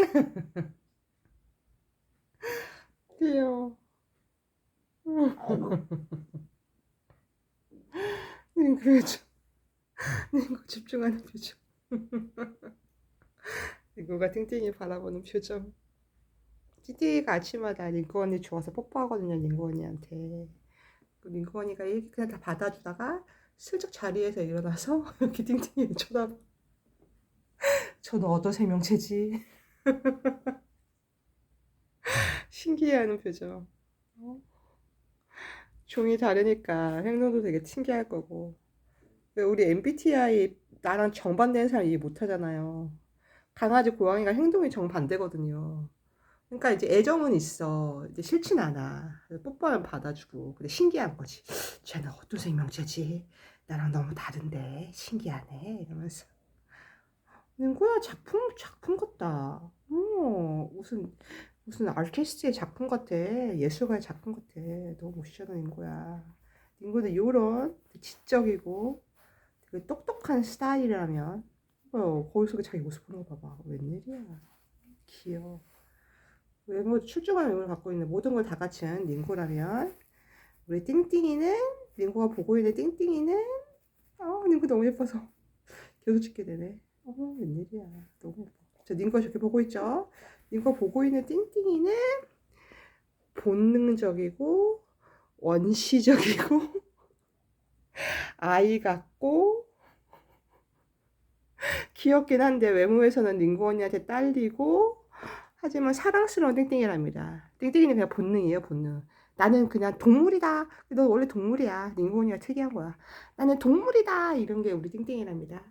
귀여워. 아이고. 닝구 표정. 닝구 집중하는 표정. 닝구가 띵띵이 바라보는 표정. 띵띵이가 아침마다 닝구 언니 좋아서 뽀뽀하거든요, 닝구 언니한테. 그 닝구 언니가 그냥 다 받아주다가 슬쩍 자리에서 일어나서 이렇게 띵띵이를 쳐다봐. 저도 어떤 생명체지? 신기해하는 표정. 어? 종이 다르니까 행동도 되게 신기할 거고. 왜 우리 MBTI 나랑 정반대는 사람 이해 못 하잖아요. 강아지, 고양이가 행동이 정반대거든요. 그러니까 이제 애정은 있어. 이제 싫진 않아. 뽀뽀하면 받아주고. 근데 신기한 거지. 쟤는 어떤 생명체지? 나랑 너무 다른데 신기하네. 이러면서. 이거야 작품 작품 같다. 어 무슨 무슨 아티스트의 작품 같아. 예술가의 작품 같아. 너무 멋있잖아, 닌고야. 닌고는 요런 지적이고 되게 똑똑한 스타일이라면 어, 거울 속에 자기 모습 보는 거 봐봐. 웬일이야. 귀여워. 외모, 출중한 외모를 갖고 있는 모든 걸 다 갖춘 닌고라면 우리 띵띵이는 닌고가 보고 있는 띵띵이는 어, 닌고 너무 예뻐서 계속 찍게 되네. 어, 웬일이야. 너무 예뻐. 저 닌고 저렇게 보고 있죠? 닌고 보고 있는 띵띵이는 본능적이고 원시적이고 아이 같고 귀엽긴 한데 외모에서는 닝구 언니한테 딸리고 하지만 사랑스러운 띵띵이랍니다. 띵띵이는 그냥 본능이에요, 본능. 나는 그냥 동물이다. 너 원래 동물이야. 닝구 언니가 특이한 거야. 나는 동물이다. 이런 게 우리 띵띵이랍니다.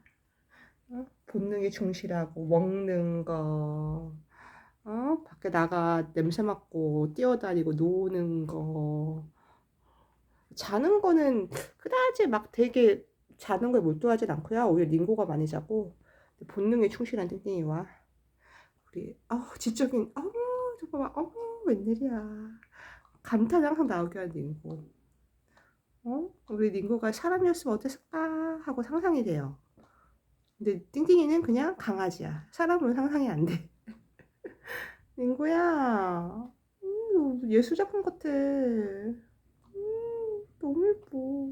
어? 본능에 충실하고 먹는 거, 어? 밖에 나가 냄새 맡고 뛰어다니고 노는 거. 자는 거는 그다지 막 되게 자는 거에 몰두하진 않고요. 오히려 닝고가 많이 자고 본능에 충실한 띵띵이와 우리 아우 지적인 저거 봐 어머 웬일이야 감탄이 항상 나오게 하는 닝고 어 우리 닝고가 사람이었으면 어땠을까 하고 상상이 돼요. 근데 띵띵이는 그냥 강아지야. 사람은 상상이 안 돼. 닝고야 음, 예술 작품 같아. 음, 너무 예뻐.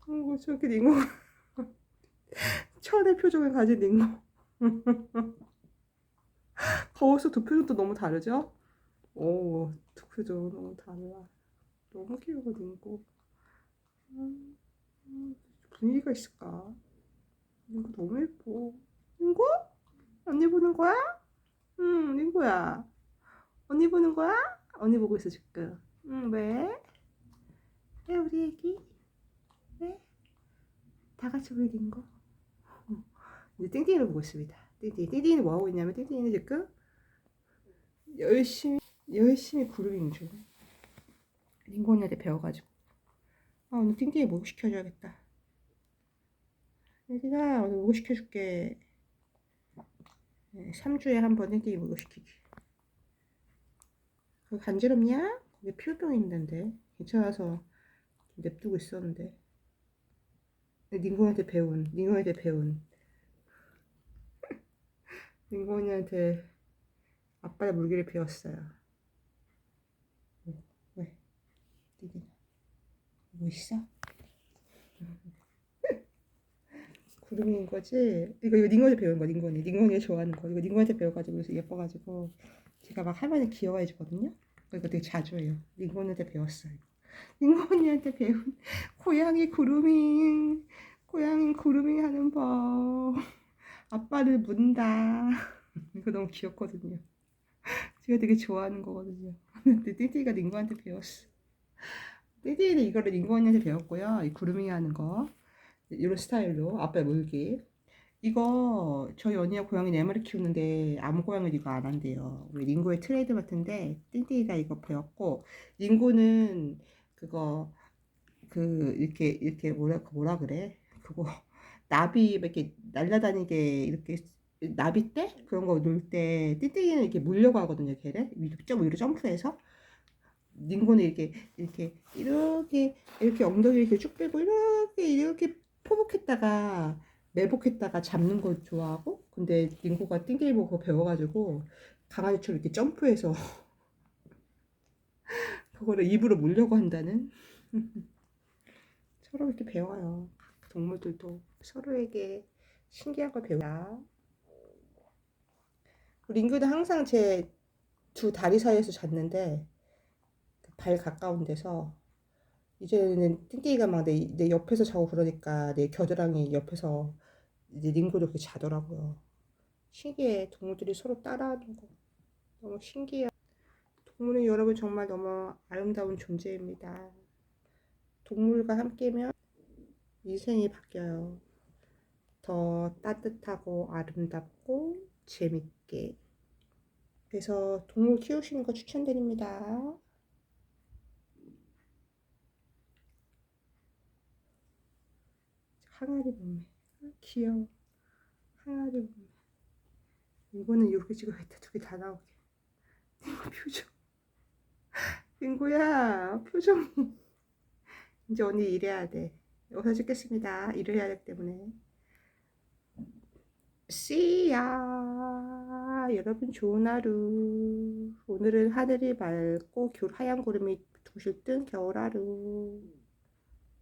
그리고 저렇게 닝고 천의 표정을 가진 닝고 거울속 두 표정도 너무 다르죠? 오, 두 표정 너무 달라. 너무 귀여워 닝고 음, 음, 분위기가 있을까? 닝고 너무 예뻐. 닝고? 언니 보는 거야? 응, 닝고야. 언니 보는 거야? 언니 보고 있어 지금. 응, 왜? 왜 우리 애기? 왜? 다 같이 우리 닝고. 어, 이제 띵띵이를 보고 있습니다. 띵띵이. 띵띵이는 뭐 하고 있냐면 띵띵이는 지금 열심히 열심히 그루밍 중. 닝고 언니한테 배워가지고. 아 오늘 띵띵이 목욕 시켜줘야겠다. 얘들아 오늘 목욕 시켜줄게. 네, 3주에 한번 띵띵이 목욕 시키기. 그 간지럽냐? 거기 피부병 있는데 괜찮아서 냅두고 있었는데. 닝고한테 배운, 닝고한테 배운. 닝고언니한테 아빠의 물기를 배웠어요. 왜? 뭐 있어? 구름인 거지? 이거, 이거 닝고한테 배운 거, 닝고언니. 닝고언니가 좋아하는 거. 이거 닝고한테 배워가지고 그래서 예뻐가지고. 제가 막 할머니 귀여워해 주거든요? 이거 되게 자주 해요. 닝고언니한테 배웠어요. 닝고 언니한테 배운 고양이 구루밍 고양이 구루밍 하는 법 아빠를 문다 이거 너무 귀엽거든요 제가 되게 좋아하는 거거든요 근데 띠띠가 닝고한테 배웠어 띠띠는 이거를 닝고 언니한테 배웠고요 이 구루밍 하는 거 이런 스타일로 아빠 물기 이거 저희 언니가 고양이 네 마리 키우는데 아무 고양이도 이거 안 한대요. 우리 링고의 트레이드 마트인데 띵띵이가 이거 배웠고 링고는 그거 그 이렇게 이렇게 뭐라 뭐라 그래 그거 나비 이렇게 날라다니게 이렇게 나비 때 그런 거 놀 때 띵띵이는 이렇게 물려고 하거든요. 걔를 위로 점 위로 점프해서 링고는 이렇게 이렇게 이렇게 이렇게 엉덩이 이렇게 쭉 빼고 이렇게 이렇게 포복했다가 매복했다가 잡는 걸 좋아하고 근데 링고가 띵게임 보고 배워가지고 강아지처럼 이렇게 점프해서 그거를 입으로 물려고 한다는? 서로 이렇게 배워요. 동물들도 서로에게 신기한 걸 배우다. 링고는 항상 제 두 다리 사이에서 잤는데 발 가까운 데서 이제는 띵띵이가 막 내 내 옆에서 자고 그러니까 내 겨드랑이 옆에서 이제 링고도 그렇게 자더라고요. 신기해. 동물들이 서로 따라하는 거. 너무 신기해. 동물은 여러분 정말 너무 아름다운 존재입니다. 동물과 함께면 인생이 바뀌어요. 더 따뜻하고 아름답고 재밌게. 그래서 동물 키우시는 거 추천드립니다. 항아리 몸매. 아, 귀여워. 항아리 몸매. 이거는 이렇게 찍어야겠다. 두 개 다 나오게. 이거 표정. 링고야, 표정이. 이제 언니 일해야 돼. 여기서 찍겠습니다. 일을 해야 되기 때문에. Ya. 여러분 좋은 하루. 오늘은 하늘이 맑고 하얀 구름이 둥실 뜬 겨울 하루.